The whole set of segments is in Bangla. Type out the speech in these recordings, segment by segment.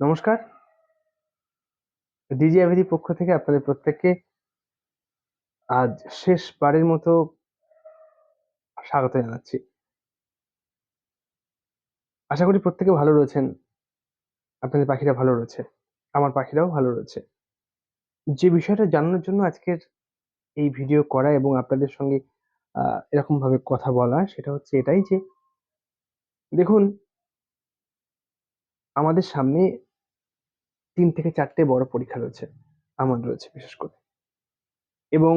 নমস্কার। ডিজি পক্ষ থেকে আপনাদের প্রত্যেককে আজ শেষবারের মতো স্বাগত জানাচ্ছি। আশা করি প্রত্যেকে ভালো রয়েছেন। আপনাদের পাখিরা ভালো রয়েছে। আমার পাখিরাও ভালো রয়েছে। যে বিষয়টা জানানোর জন্য আজকের এই ভিডিও করা এবং আপনাদের সঙ্গে এরকম ভাবে কথা বলা, সেটা হচ্ছে এটাই যে, দেখুন, আমাদের সামনে তিন থেকে চারটে বড় পরীক্ষা রয়েছে, আমার রয়েছে বিশেষ করে। এবং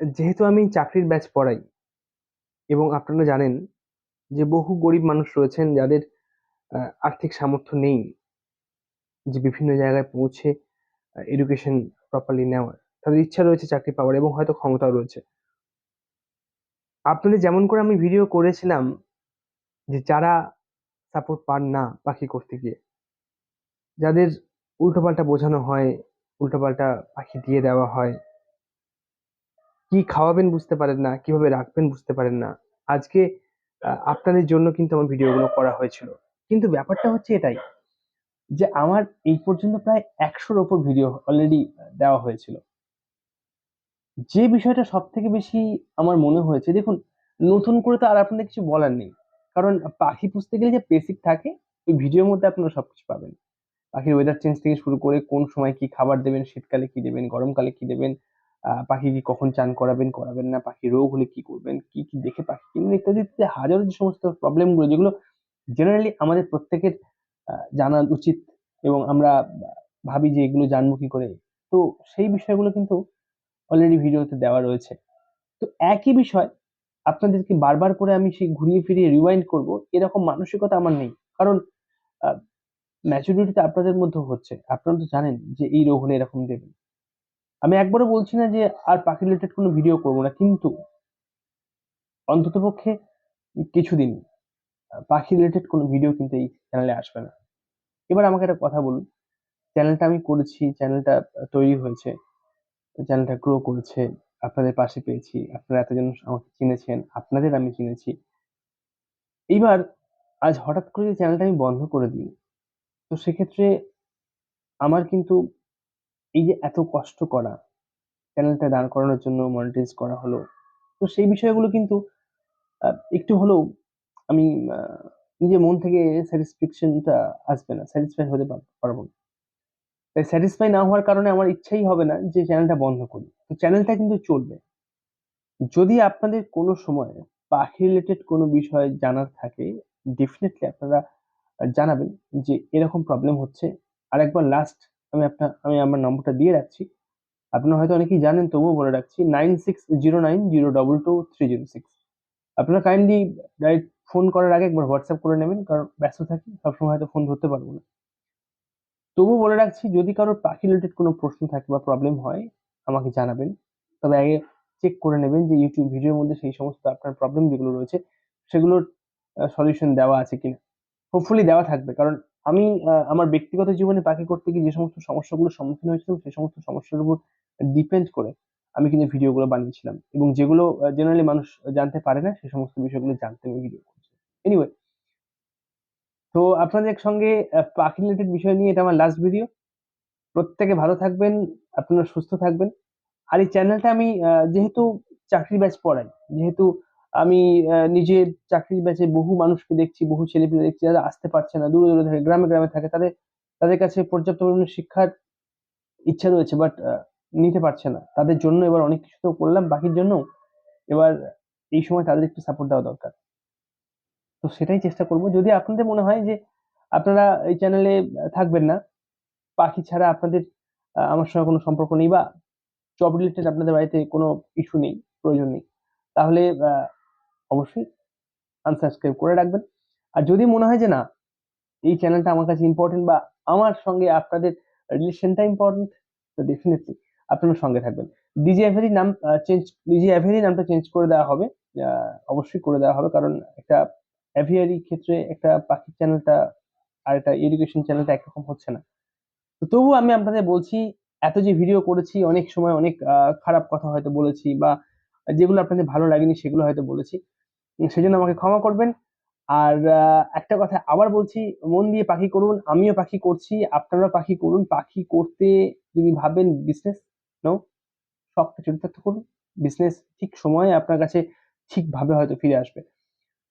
যেহেতু আমি চাকরির ব্যাচ পড়াই, এবং আপনারা জানেন যে বহু গরিব মানুষ রয়েছেন যাদের আর্থিক সামর্থ্য নেই, যে বিভিন্ন জায়গায় পৌঁছে এডুকেশন প্রপারলি নেওয়ার। তাদের ইচ্ছা রয়েছে চাকরি পাওয়ার এবং হয়তো ক্ষমতাও রয়েছে। আপনাদের যেমন করে আমি ভিডিও করেছিলাম যে যারা সাপোর্ট পান না পাখি করতে গিয়ে, যাদের উল্টোপাল্টা বোঝানো হয়, উল্টোপাল্টা পাখি দিয়ে দেওয়া হয়। কি খাওয়াবেন বুঝতে পারেন না, কীভাবে রাখবেন বুঝতে পারেন না। আজকে আপনাদের জন্য কিন্তু আমার ভিডিওগুলো করা হয়েছিল। কিন্তু ব্যাপারটা হচ্ছে এটাই, যে আমার এই পর্যন্ত প্রায় একশোর ওপর ভিডিও অলরেডি দেওয়া হয়েছিল। যে বিষয়টা সব থেকে বেশি আমার মনে হয়েছে, দেখুন, নতুন করে তো আর আপনাদের কিছু বলার নেই। কারণ পাখি পুষতে গেলে যে বেসিক থাকে, ওই ভিডিওর মধ্যে আপনারা সবকিছু পাবেন। পাখির ওয়েদার চেঞ্জ থেকে শুরু করে কোন সময় কি খাবার দেবেন, শীতকালে কি দেবেন, গরমকালে কি দেবেন পাখি কি কখন চান করাবেন করাবেন না, পাখি রোগ হলে কি করবেন, কি কি দেখে পাখি কিনবেন, ইত্যাদি ইত্যাদি, হাজারো যে সমস্ত প্রবলেমগুলো যেগুলো জেনারেলি আমাদের প্রত্যেকের জানা উচিত এবং আমরা ভাবি যে এগুলো জানব কি করে। তো সেই বিষয়গুলো কিন্তু অলরেডি ভিডিওতে দেওয়া রয়েছে। তো একই বিষয় আপনাদেরকে বারবার করে আমি সেই ঘুরিয়ে ফিরিয়ে রিওয়াইন্ড করব, এরকম মানসিকতা আমার নেই। কারণ ম্যাচুরিটিটা আপনাদের মধ্যে হচ্ছে। আপনারা তো জানেন যে এই রোগ হলে এরকম দেবেন আমি একবারও বলছি না যে আর পাখি রিলেটেড কোনো ভিডিও করব না, কিন্তু অন্ততপক্ষে কিছুদিন পাখি রিলেটেড কোনো ভিডিও কিন্তু এই চ্যানেলে আসবে না। এবার আমাকে একটা কথা বলুন চ্যানেলটা আমি করেছি চ্যানেলটা তৈরি হয়েছে চ্যানেলটা গ্রো করেছে, আপনাদের পাশে পেয়েছি, আপনারা এতজন আমাকে চিনেছেন, আপনাদের আমি চিনেছি। এইবার আজ হঠাৎ করে চ্যানেলটা আমি বন্ধ করে দিই তো সেক্ষেত্রে আমার কিন্তু এই যে এত কষ্ট করা চ্যানেলটা দাঁড় করানোর জন্য মনিটাইজ করা হলো, তো সেই বিষয়গুলো কিন্তু একটু হলেও আমি নিজের মন থেকে স্যাটিসফ্যাকশনটা আসবে না স্যাটিসফাই হতে পারব না। তাই স্যাটিসফাই না হওয়ার কারণে আমার ইচ্ছাই হবে না যে চ্যানেলটা বন্ধ করি। তো চ্যানেলটা কিন্তু চলবে। যদি আপনাদের কোনো সময় পাখি রিলেটেড কোনো বিষয় জানার থাকে ডেফিনেটলি আপনারা জানাবেন যে এরকম প্রবলেম হচ্ছে। আর একবার লাস্ট আমি আপনার, আমি আমার নম্বরটা দিয়ে রাখছি। আপনারা হয়তো অনেকেই জানেন, তবুও বলে রাখছি nine six zero nine zero double two three zero six আপনারা কাইন্ডলি ডাইরেক্ট ফোন করার আগে একবার হোয়াটসঅ্যাপ করে নেবেন, কারণ ব্যস্ত থাকি, সবসময় হয়তো ফোন ধরতে পারব না। তবুও বলে রাখছি, যদি কারোর পাখি রিলেটেড কোনো প্রশ্ন থাকে বা প্রবলেম হয়, আমাকে জানাবেন। তবে আগে চেক করে নেবেন যে ইউটিউব ভিডিওর মধ্যে সেই সমস্ত আপনার প্রবলেম যেগুলো রয়েছে, সেগুলোর সলিউশন দেওয়া আছে কিনা। হোপফুলি দেওয়া থাকবে। কারণ আমি আমার ব্যক্তিগত জীবনে পাখি করতে গিয়ে যে সমস্ত সমস্যাগুলোর সম্মুখীন হয়েছিলাম, সেই সমস্ত সমস্যার উপর ডিপেন্ড করে আমি কিন্তু ভিডিওগুলো বানিয়েছিলাম। এবং যেগুলো জেনারেলি মানুষ জানতে পারে না সে সমস্ত বিষয়গুলো জানতে আমি ভিডিও করছি। এনিওয়ে তো আপনাদের সঙ্গে পাখি রিলেটেড বিষয় নিয়ে এটা আমার লাস্ট ভিডিও প্রত্যেকে ভালো থাকবেন, আপনারা সুস্থ থাকবেন। আর এই চ্যানেলটা আমি যেহেতু চাকরি ব্যাচ পড়াই, যেহেতু আমি নিজে চাকরির ব্যাচে বহু মানুষকে দেখছি, বহু ছেলেপেলে দেখছি যারা আসতে পারছে না, দূরে দূরে থাকে, গ্রামে গ্রামে থাকে, তাদের তাদের কাছে পর্যাপ্ত পরিমাণে শিক্ষার ইচ্ছা রয়েছে বাট নিতে পারছে না। তাদের জন্য এবার অনেক কিছু তো করলাম, বাকির জন্য এবার এই সময় তাদের একটু সাপোর্ট দেওয়া দরকার। তো সেটাই চেষ্টা করব। যদি আপনাদের মনে হয় যে আপনারা এই চ্যানেলে থাকবেন না, পাখি ছাড়া আপনাদের আমার সঙ্গে কোনো সম্পর্ক নেই বা জব রিলেটেড আপনাদের বাড়িতে কোনো ইস্যু নেই, প্রয়োজন নেই, তাহলে অবশ্যই আনসাবস্ক্রাইব করে রাখবেন। আর যদি মনে হয় যে না, এই চ্যানেলটা আমার কাছে ইম্পর্টেন্ট বা আমার সঙ্গে আপনাদের রিলেশনটা ইম্পর্টেন্ট তো ডেফিনেটলি আপনার সঙ্গে থাকবেন। ডিজি অ্যাভেরি নাম চেঞ্জ ডিজি অ্যাভেরি নামটা চেঞ্জ করে দেওয়া হবে। অবশ্যই করে দেওয়া হবে কারণ একটা অ্যাভিয়ারি ক্ষেত্রে একটা পাখির চ্যানেলটা আর একটা এডুকেশন চ্যানেলটা একরকম হচ্ছে না। তো তবুও আমি আপনাদের বলছি, এত যে ভিডিও করেছি, অনেক সময় অনেক খারাপ কথা হয়তো বলেছি বা যেগুলো আপনাদের ভালো লাগেনি সেগুলো হয়তো বলেছি। সেজন্য আমাকে ক্ষমা করবেন। আর একটা কথা আবার বলছি, মন দিয়ে পাখি করুন, আমিও পাখি করছি আপনারা পাখি করুন। পাখি করতে যদি ভাবেন বিজনেস নো শখটা চরিতার্থ করুন। বিজনেস ঠিক সময়ে আপনার কাছে ঠিকভাবে হয়তো ফিরে আসবে।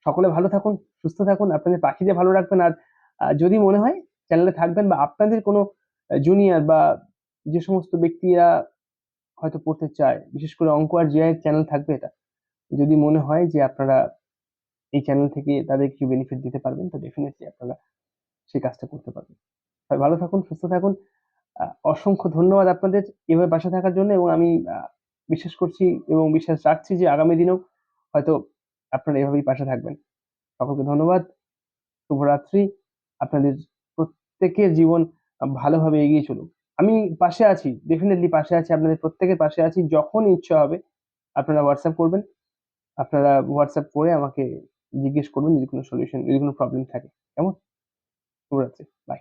সকলে ভালো থাকুন, সুস্থ থাকুন, আপনাদের পাখিদের ভালো রাখবেন। আর যদি মনে হয় চ্যানেলে থাকবেন বা আপনাদের কোনো জুনিয়র বা যে সমস্ত ব্যক্তিরা হয়তো পড়তে চায়, বিশেষ করে অঙ্ক আর জিআই চ্যানেল থাকবে এটা। যদি মনে হয় যে আপনারা এই চ্যানেল থেকে তাদের কিছু বেনিফিট দিতে পারবেন, তো ডেফিনেটলি আপনারা সেই কাজটা করতে পারবেন। ভালো থাকুন, সুস্থ থাকুন। অসংখ্য ধন্যবাদ আপনাদের এভাবে পাশে থাকার জন্য এবং আমি বিশ্বাস করছি এবং বিশ্বাস রাখছি যে আগামী দিনেও হয়তো আপনারা এভাবেই পাশে থাকবেন। সকলকে ধন্যবাদ, শুভরাত্রি। আপনাদের প্রত্যেকের জীবন ভালোভাবে এগিয়ে চলুক। আমি পাশে আছি ডেফিনেটলি পাশে আছি, আপনাদের প্রত্যেকের পাশে আছি যখন ইচ্ছা হবে আপনারা হোয়াটসঅ্যাপ করবেন। আপনারা হোয়াটসঅ্যাপ করে আমাকে জিজ্ঞেস করবেন যদি কোনো সলিউশন যদি কোনো প্রবলেম থাকে। কেমন? শুভরাত্রি। বাই